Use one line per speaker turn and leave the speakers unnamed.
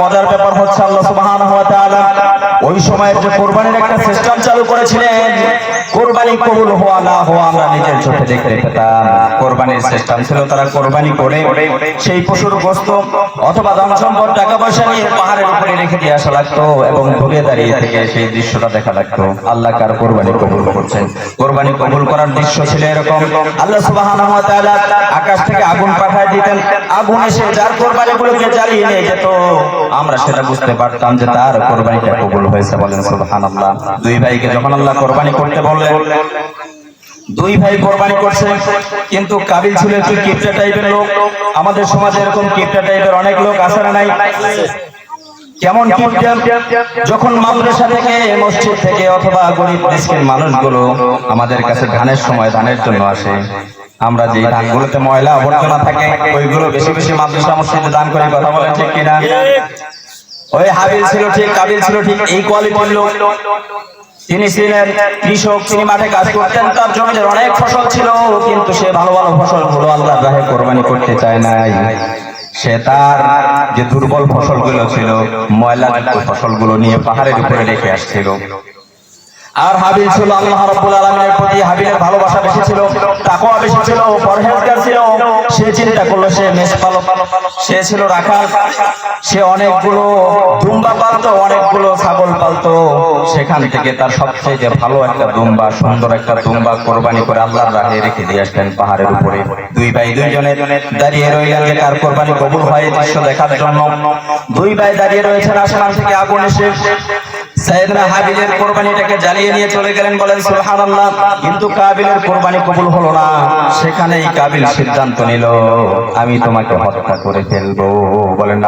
মজার ব্যাপার হচ্ছে আল্লাহ সুবহানাহু ওয়া তাআলা ওই সময়ের যে কোরবানির একটা সিস্টেম চালু করেছিলেন, কোরবানি কবুল হওয়া না হওয়া আমরা নিজের চোখে দেখতে পেতাম। কোরবানির সিস্টেম ছিল, তারা কোরবানি করে সেই পশুর গোস্ত অথবা দাম সম্পদ টাকা পয়সা নিয়ে পাহাড়ের উপরে রেখে দিয়ে আসা লাগতো এবং ঢুকে দাঁড়িয়ে থেকে সেই দৃশ্যটা দেখা লাগতো। আল্লাহ কার কোরবানি কবুল করছেন? কোরবানি কবুল করার দৃশ্য ছিল এরকম। আল্লাহ সুবহানাহু আকাশ থেকে আগুন পাঠায় দিতেন। আগুন এসে যার কোরবানিগুলোকে জ্বালিয়ে নিয়ে যেত। আমরা সেটা বুঝতে পারতাম যে তার কোরবানিটা কবুল হয়েছে। বলেন, সুবহানাল্লাহ। দুই ভাইকে যখন আল্লাহ কোরবানি করতে বললেন, দুই ভাই কোরবানি করছে, কিন্তু কাবিল ছিল একটু কিপটা টাইপের লোক। আমাদের সমাজে এরকম কিপটা টাইপের অনেক লোক আছে না নাই? কেমন যখন মাদ্রাসা থেকে, মসজিদ থেকে অথবা গরিব মিসকিন মানুষগুলো আমাদের কাছে ধানের সময় ধানের জন্য আসে, আমরা যে ধানগুলোতে ময়লা আবর্জনা থাকে, ওইগুলো বেশি বেশি মাদ্রাসা মসজিদে দান করে, কথা বলেন ঠিক কিনা? ওই হাবিল ছিল ঠিক, কাবিল ছিল ঠিক, এই কোয়ালিটির লোক। তিনি ছিলেন কৃষক, তিনি মাঠে কাজ করতেন, তার জমিতে অনেক ফসল ছিল, কিন্তু সে ভালো ভালো ফসল হলো আল্লাহ রাহে কোরবানি করতে চায় নাই। সে তার যে দুর্বল ফসলগুলো ছিল, ময়লা ফসলগুলো নিয়ে পাহাড়ের উপরে রেখে আসছিল। আর হাবিল ছিল আল্লাহ রাব্বুল আলামিনের প্রতি হাবিলের ভালোবাসা বেশি ছিল, তাকওয়া বেশি ছিল, পরহেজগার ছিল, সে চিন্তা করল সে মেষ পালক। সে ছিল রাখাল। সে অনেকগুলো দুম্বা পালতো, অনেকগুলো ছাগল পালতো। সেখান থেকে তার সবচেয়ে ভালো একটা দুম্বা, সুন্দর একটা দুম্বা কোরবানি করে আল্লাহর রাহে রেখে দিয়ে আসলেন পাহাড়ের উপরে। দুই ভাই দুইজনে দাঁড়িয়ে রইলেন যে কার কোরবানি কবুল হয়, দৃশ্য দেখার জন্য। দুই ভাই দাঁড়িয়ে রয়েছেন আসমান থেকে আগুন এসে। সাইয়েদনা কোরবানিটাকে চলে গেলেন, বলেন কিন্তু কোরবানি কবুল হলো না। কাবিল সিদ্ধান্ত নিল, আমি তোমাকে হত্যা করে ফেলব। বলেন